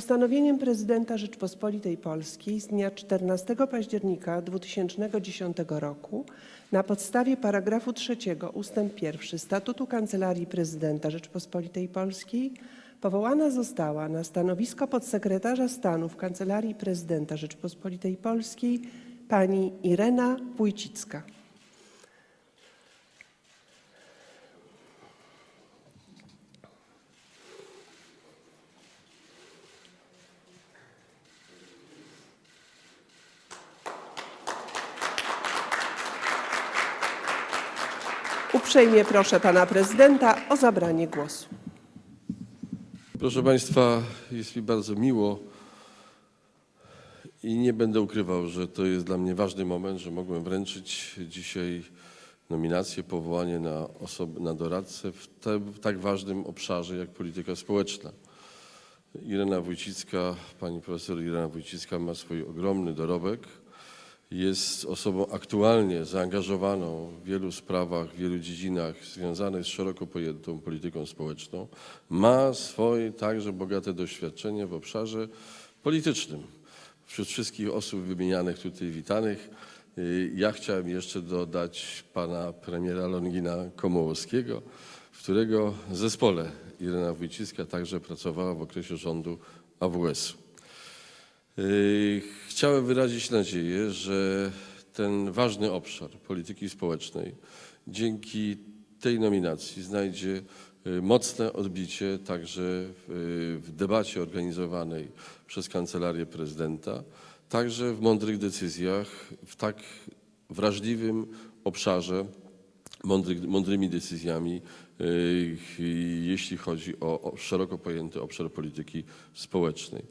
Postanowieniem prezydenta Rzeczpospolitej Polskiej z dnia 14 października 2010 roku na podstawie paragrafu 3 ustęp 1 Statutu Kancelarii Prezydenta Rzeczpospolitej Polskiej powołana została na stanowisko podsekretarza stanu w Kancelarii Prezydenta Rzeczpospolitej Polskiej pani Irena Wójcicka. Uprzejmie proszę pana prezydenta o zabranie głosu. Proszę Państwa, jest mi bardzo miło i nie będę ukrywał, że to jest dla mnie ważny moment, że mogłem wręczyć dzisiaj nominację, powołanie na, osob- na doradcę w, te, w tak ważnym obszarze jak polityka społeczna. Irena Wójcicka, pani profesor Irena Wójcicka ma swój ogromny dorobek. Jest osobą aktualnie zaangażowaną w wielu sprawach, w wielu dziedzinach związanych z szeroko pojętą polityką społeczną. Ma swoje także bogate doświadczenie w obszarze politycznym. Wśród wszystkich osób wymienianych tutaj witanych, y, ja chciałem jeszcze dodać pana premiera Longina Komołowskiego, w którego zespole Irena Wójcicka także pracowała w okresie rządu AWS-u. Chciałem wyrazić nadzieję, że ten ważny obszar polityki społecznej dzięki tej nominacji znajdzie yy, mocne odbicie także w, w debacie organizowanej przez Kancelarię Prezydenta, także w mądrych decyzjach w tak wrażliwym obszarze, mądry, mądrymi decyzjami, yy, jeśli chodzi o szeroko pojęty obszar polityki społecznej.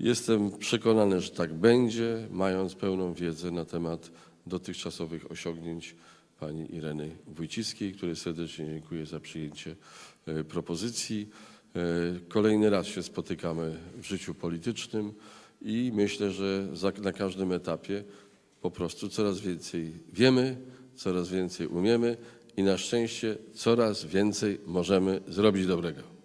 Jestem przekonany, że tak będzie, mając pełną wiedzę na temat dotychczasowych osiągnięć pani Ireny Wójcickiej, której serdecznie dziękuję za przyjęcie e, propozycji. E, Kolejny raz się spotykamy w życiu politycznym i myślę, że na każdym etapie po prostu coraz więcej wiemy, coraz więcej umiemy i na szczęście coraz więcej możemy zrobić dobrego.